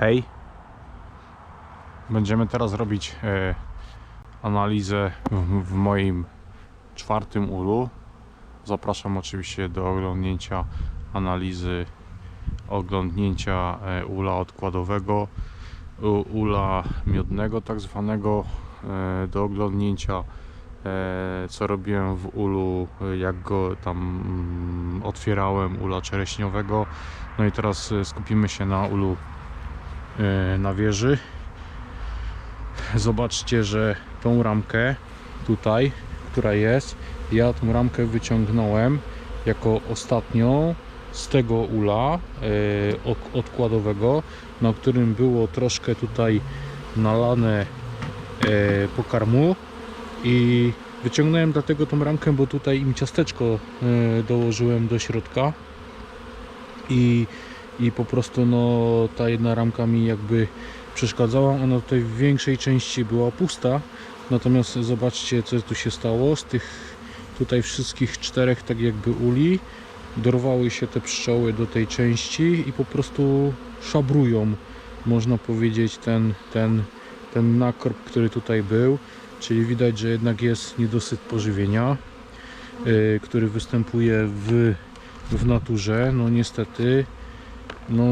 Hej. Będziemy teraz robić e, analizę w, w moim czwartym ulu. Zapraszam oczywiście do oglądnięcia analizy oglądnięcia e, ula odkładowego, u- ula miodnego tak zwanego, e, do oglądnięcia e, co robiłem w ulu, e, jak go tam mm, otwierałem, ula czereśniowego. No i teraz e, skupimy się na ulu na wieży. Zobaczcie, że tą ramkę tutaj, która jest, ja tą ramkę wyciągnąłem jako ostatnią z tego ula e, odkładowego, na którym było troszkę tutaj nalane e, pokarmu i wyciągnąłem dlatego tą ramkę, bo tutaj im ciasteczko e, dołożyłem do środka i, i po prostu no ta jedna ramka mi jakby przeszkadzała, ona tutaj w większej części była pusta. Natomiast zobaczcie co tu się stało. Z tych tutaj wszystkich czterech tak jakby uli dorwały się te pszczoły do tej części i po prostu szabrują można powiedzieć ten, ten, ten nakorb, który tutaj był. Czyli widać, że jednak jest niedosyt pożywienia yy, który występuje w, w naturze. No niestety no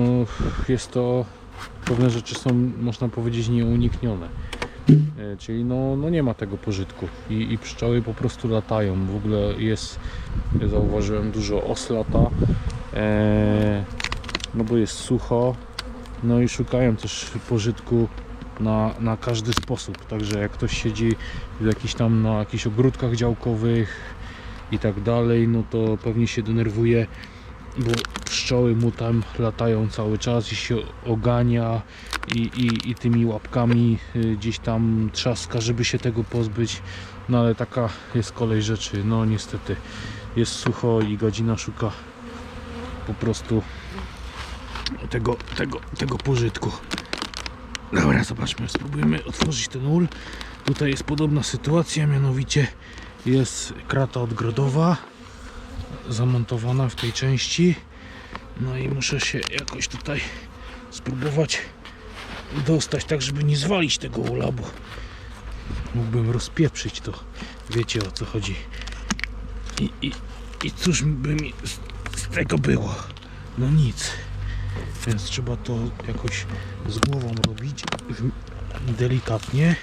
jest to pewne rzeczy są można powiedzieć nieuniknione. E, czyli no, no nie ma tego pożytku. I, i pszczoły po prostu latają. W ogóle jest zauważyłem dużo os lata. E, no bo jest sucho. No i szukają też pożytku na, na każdy sposób. Także jak ktoś siedzi w jakichś tam na jakichś ogródkach działkowych i tak dalej no to pewnie się denerwuje bo pszczoły mu tam latają cały czas i się ogania i, i, i tymi łapkami y, gdzieś tam trzaska, żeby się tego pozbyć. No ale taka jest kolej rzeczy. No niestety jest sucho i godzina szuka po prostu tego, tego, tego pożytku. Dobra, zobaczmy, spróbujemy otworzyć ten ul. Tutaj jest podobna sytuacja, mianowicie jest krata odgrodowa zamontowana w tej części. No i muszę się jakoś tutaj spróbować dostać tak, żeby nie zwalić tego ula, bo mógłbym rozpieprzyć to. Wiecie o co chodzi. I, i, i cóż by mi z, z tego było? No nic. Więc trzeba to jakoś z głową robić. Delikatnie.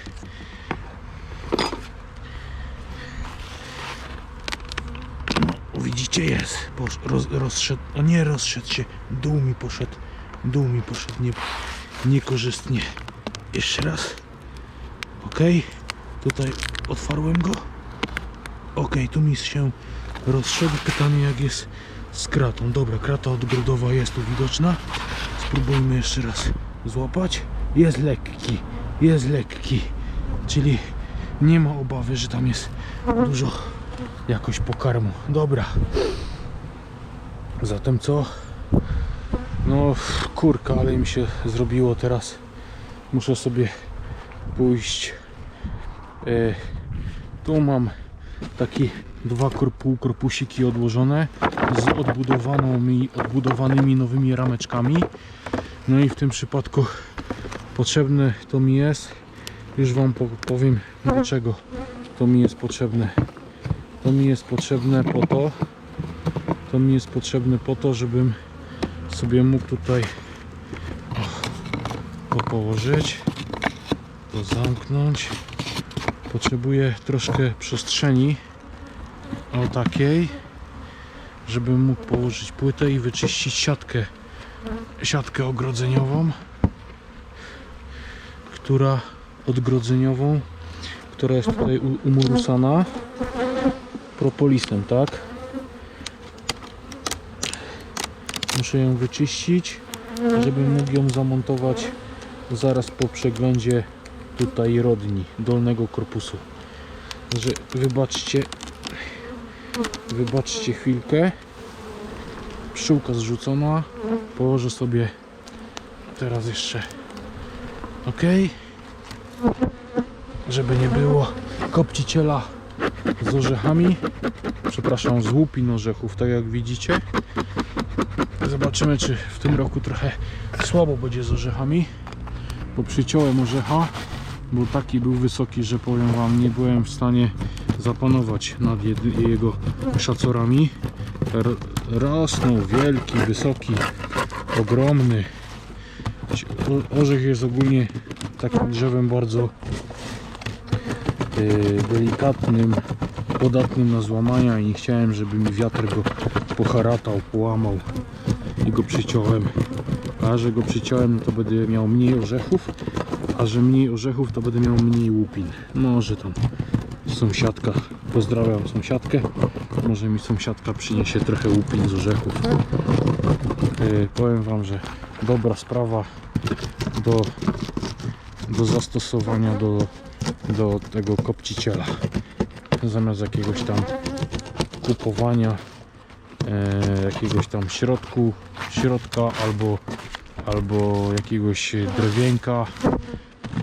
No, widzicie, jest. Posz, roz, rozszedł. O nie, rozszedł się. Dół mi poszedł. Dół mi poszedł. Nie, niekorzystnie. Jeszcze raz. Ok. Tutaj otwarłem go. Ok, tu mi się rozszedł. Pytanie jak jest z kratą. Dobra, krata odgrodowa jest tu widoczna. Spróbujmy jeszcze raz złapać. Jest lekki. Jest lekki. Czyli nie ma obawy, że tam jest dużo jakoś pokarmu. Dobra. Zatem co? No kurka, ale mi się zrobiło teraz. Muszę sobie pójść. E, tu mam taki dwa korpu, korpusiki odłożone z odbudowanymi, odbudowanymi nowymi rameczkami. No i w tym przypadku potrzebne to mi jest. Już Wam po, powiem do czego to mi jest potrzebne. To mi jest potrzebne po to. To mi jest potrzebne po to, żebym sobie mógł tutaj to położyć. To zamknąć. Potrzebuję troszkę przestrzeni o takiej, żebym mógł położyć płytę i wyczyścić siatkę siatkę ogrodzeniową, która odgrodzeniową, która jest tutaj umurusana propolisem, tak? Muszę ją wyczyścić, żebym mógł ją zamontować zaraz po przeglądzie tutaj rodni dolnego korpusu. Także wybaczcie, wybaczcie chwilkę. Pszczółka zrzucona. Położę sobie teraz jeszcze ok, żeby nie było kopciciela z orzechami przepraszam z łupin orzechów tak jak widzicie Zobaczymy, czy w tym roku trochę słabo będzie z orzechami. Bo przyciąłem orzecha, bo taki był wysoki, że powiem Wam, nie byłem w stanie zapanować nad jego szacorami. R- rosnął wielki, wysoki, ogromny. Orzech jest ogólnie takim drzewem bardzo delikatnym, podatnym na złamania i nie chciałem, żeby mi wiatr go poharatał, połamał i go przyciąłem. A że go przyciąłem, no to będę miał mniej orzechów, a że mniej orzechów, to będę miał mniej łupin. Może tam sąsiadka, pozdrawiam sąsiadkę, może mi sąsiadka przyniesie trochę łupin z orzechów. Yy, powiem Wam, że dobra sprawa do, do zastosowania do, do tego kopciciela. Zamiast jakiegoś tam kupowania e, jakiegoś tam środku, środka albo, albo jakiegoś drewienka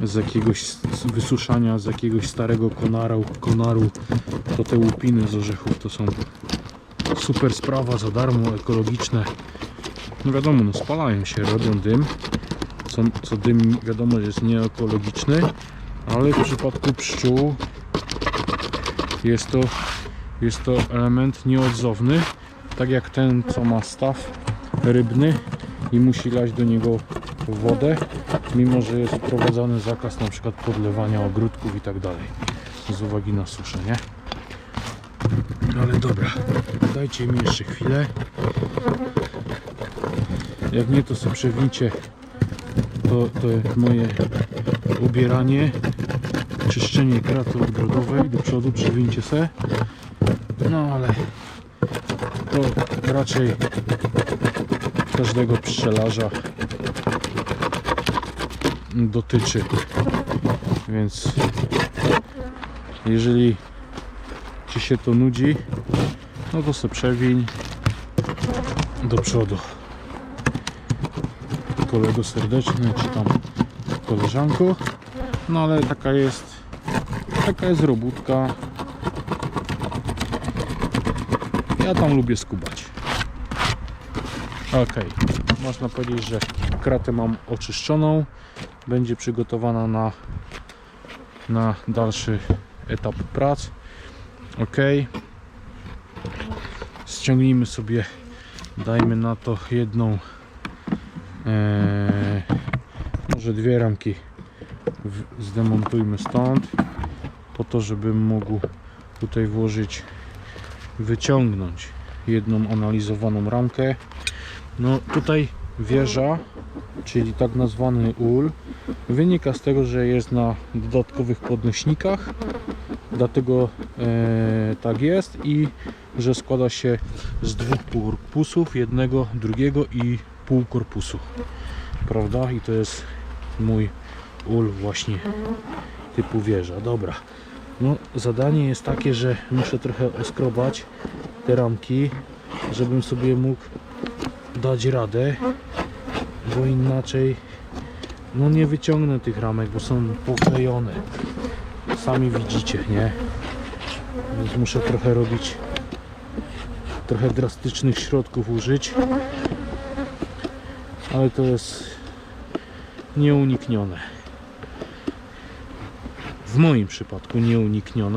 z jakiegoś s- wysuszania z jakiegoś starego konaru, konaru to te łupiny z orzechów to są super sprawa za darmo, ekologiczne no wiadomo, no spalają się, robią dym co, co dym wiadomo jest nieekologiczny ale w przypadku pszczół jest to, jest to element nieodzowny tak jak ten co ma staw rybny i musi lać do niego wodę mimo że jest wprowadzany zakaz na przykład podlewania ogródków i tak dalej z uwagi na suszę, nie? Ale dobra, dajcie mi jeszcze chwilę jak nie to sobie przewincie to, to moje ubieranie czyszczenie kraty odgrodowej do przodu przewincie se. No ale to raczej każdego pszczelarza dotyczy. Więc jeżeli ci się to nudzi no to se przewiń do przodu kolego serdeczny czy tam koleżanko. No ale taka jest taka jest robótka. Ja tam lubię skubać. Ok można powiedzieć, że kratę mam oczyszczoną. Będzie przygotowana na na dalszy etap prac. Ok ściągnijmy sobie dajmy na to jedną Eee, może dwie ramki w- zdemontujmy stąd po to, żebym mógł tutaj włożyć wyciągnąć jedną analizowaną ramkę. No tutaj wieża czyli tak nazwany ul wynika z tego, że jest na dodatkowych podnośnikach. Dlatego e, tak jest i że składa się z dwóch korpusów, jednego, drugiego i pół korpusu prawda? I to jest mój ul właśnie typu wieża. Dobra. No zadanie jest takie, że muszę trochę oskrobać te ramki żebym sobie mógł dać radę bo inaczej no nie wyciągnę tych ramek, bo są poklejone. Sami widzicie, nie? Więc muszę trochę robić trochę drastycznych środków użyć ale to jest nieuniknione. W moim przypadku nieuniknione